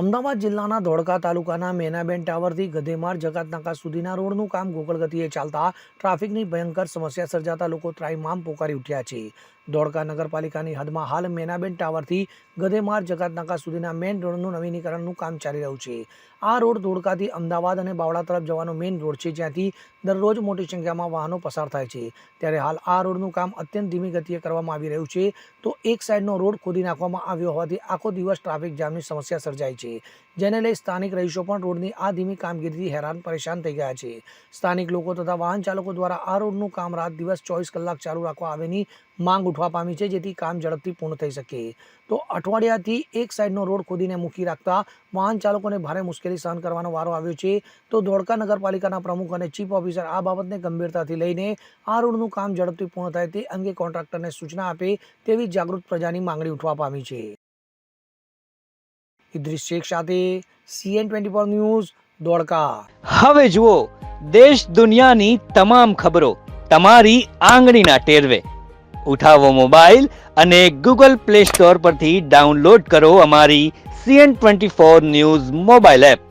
અમદાવાદ જિલ્લાના ધોળકા તાલુકાના મેનાબેન ટાવરથી ગધેમાર જકાતનાકા સુધીના રોડનું કામ ગોકળ ગતિએ ચાલતા ટ્રાફિકની ભયંકર સમસ્યા સર્જાતા લોકો ત્રાહિમામ પોકારી ઉઠ્યા છે. ધોળકા નગરપાલિકાની હદમાં હાલ મેનાબેન ટાવરથી ગધેમાર જકાતનાકા સુધીના મેઇન રોડનું નવીનીકરણનું કામ ચાલી રહ્યું છે. આ રોડ ધોળકાથી અમદાવાદ અને બાવળા તરફ જવાનો મેઇન રોડ છે, જ્યાંથી દરરોજ મોટી સંખ્યામાં વાહનો પસાર થાય છે. ત્યારે હાલ આ રોડનું કામ અત્યંત ધીમી ગતિએ કરવામાં આવી રહ્યું છે. તો એક સાઈડનો રોડ ખોદી નાખવામાં આવ્યો હોવાથી આખો દિવસ ટ્રાફિક જામની સમસ્યા સર્જાય છે. જેને લઈ સ્થાનિક રહીશો પણ રોડની આ ધીમી કામગીરીથી હેરાન પરેશાન થઈ ગયા છે. સ્થાનિક લોકો તથા વાહન ચાલકો દ્વારા આ રોડનું કામ રાત દિવસ ચોવીસ કલાક ચાલુ રાખવા આવેની માંગ ઉઠવા પામી છે, જેથી કામ ઝડપથી પૂર્ણ થઈ શકે. તો અઠવાડિયાથી એક સાઈડનો રોડ ખોદીને મૂકી રાખતા વાહન ચાલકોને ભારે મુશ્કેલી સહન કરવાનો વારો આવ્યો છે. તો ધોળકા નગરપાલિકાના પ્રમુખ અને ચીફ ઓફિસર આ બાબતને ગંભીરતાથી લઈને આ રોડનું કામ ઝડપથી પૂર્ણ થાય તે અંગે કોન્ટ્રાક્ટરને સૂચના આપે તેવી જાગૃત પ્રજાની માંગણી ઉઠવા પામી છે. ઇદ્રિસ શેખ સાથે સીએન ટ્વેન્ટી ફોર ન્યૂઝ દોડકા હવે જુઓ, દેશ દુનિયાની તમામ ખબરો તમારી આંગળીના ટેરવે. ઉઠાવો મોબાઈલ અને ગૂગલ પ્લે સ્ટોર પરથી ડાઉનલોડ કરો અમારી CN twenty four news mobile app.